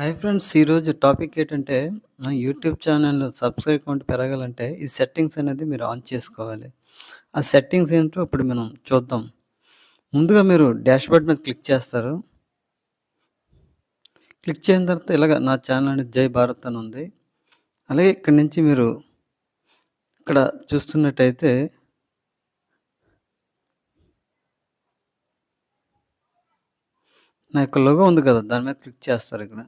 Hi friends ఈరోజు topic ఏంటంటే నా యూట్యూబ్ ఛానల్ సబ్స్క్రైబ్ కౌంట్ పెరగాలంటే ఈ సెట్టింగ్స్ అనేది మీరు ఆన్ చేసుకోవాలి. ఆ సెట్టింగ్స్ ఏంటో ఇప్పుడు మనం చూద్దాం. ముందుగా మీరు డాష్బోర్డ్ మీద క్లిక్ చేస్తారు. క్లిక్ చేసిన తర్వాత ఇలాగ నా ఛానల్ అనేది జై భారత్ అని ఉంది. అలాగే ఇక్కడి నుంచి మీరు ఇక్కడ చూస్తున్నట్టయితే నా యొక్క లోగో ఉంది కదా దాని మీద క్లిక్ చేస్తారు ఇక్కడ.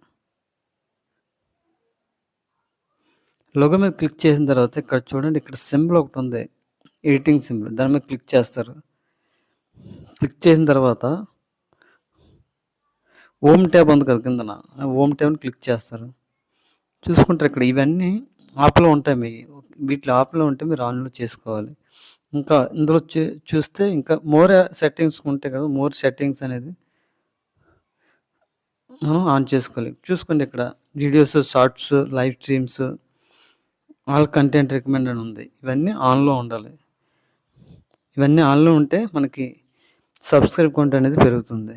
లోగో మీద క్లిక్ చేసిన తర్వాత ఇక్కడ చూడండి ఇక్కడ సింబల్ ఒకటి ఉంది. Editing symbol. దాని మీద క్లిక్ చేస్తారు. క్లిక్ చేసిన తర్వాత ఓమ్ ట్యాబ్ ఉంది కదా కిందన. ఓమ్ ట్యాబ్ని క్లిక్ చేస్తారు. చూసుకుంటారు ఇక్కడ ఇవన్నీ ఆప్లో ఉంటాయి. మీ వీటిలో ఆప్లో ఉంటే మీరు ఆన్లో చేసుకోవాలి. ఇంకా ఇందులో చూస్తే ఇంకా మోర్ సెట్టింగ్స్ ఉంటాయి కదా మోర్ సెట్టింగ్స్ అనేది మనం ఆన్ చేసుకోవాలి. చూసుకోండి ఇక్కడ. Videos shorts live streams all content recommend అని ఉంది. ఇవన్నీ ఆన్లో ఉండాలి. ఇవన్నీ ఆన్లో ఉంటే మనకి సబ్స్క్రైబ్ కౌంట్ అనేది పెరుగుతుంది.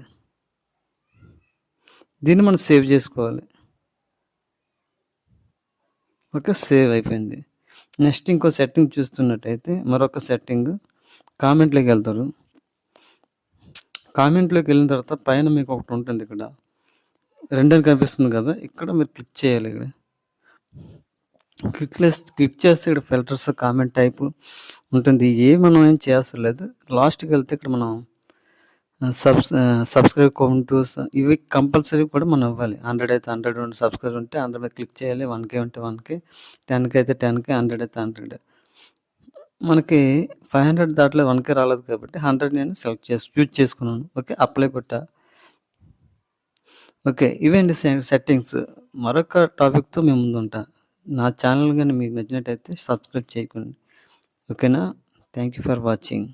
దీన్ని మనం సేవ్ చేసుకోవాలి. ఓకే సేవ్ అయిపోయింది. నెక్స్ట్ ఇంకో సెట్టింగ్ చూస్తున్నట్టయితే మరొక సెట్టింగ్ కామెంట్లోకి వెళ్తారు. కామెంట్లోకి వెళ్ళిన తర్వాత పైన మీకు ఒకటి ఉంటుంది ఇక్కడ. రెండని కనిపిస్తుంది కదా ఇక్కడ మీరు క్లిక్ చేయాలి ఇక్కడ. క్లిక్ క్లిక్ చేస్తే ఇక్కడ ఫిల్టర్స్ కామెంట్ టైప్ ఉంటుంది. ఏ మనం ఏం చేయాల్సిన లేదు లాస్ట్కి వెళ్తే ఇక్కడ మనం సబ్స్ సబ్స్క్రైబ్ కౌంటు ఇవి కంపల్సరీ కూడా మనం ఇవ్వాలి. హండ్రెడ్ అయితే హండ్రెడ్ ఉంటే సబ్స్క్రైబ్ ఉంటే హండ్రెడ్ మీద క్లిక్ చేయాలి. వన్ కే ఉంటే వన్ కే టెన్ కే అయితే టెన్ కే హండ్రెడ్ అయితే హండ్రెడ్. మనకి ఫైవ్ హండ్రెడ్ దాంట్లో వన్ కే రాలేదు కాబట్టి హండ్రెడ్ నేను సెలెక్ట్ చేసి యూజ్ చేసుకున్నాను. ఓకే అప్లై కొట్టా. ఓకే ఇవేంటి సెట్టింగ్స్? మరొక టాపిక్తో మేము ముందుంటా. నా ఛానల్ కానీ మీకు నచ్చినట్టయితే సబ్స్క్రైబ్ చేయకండి. ఓకేనా? Thank you for watching.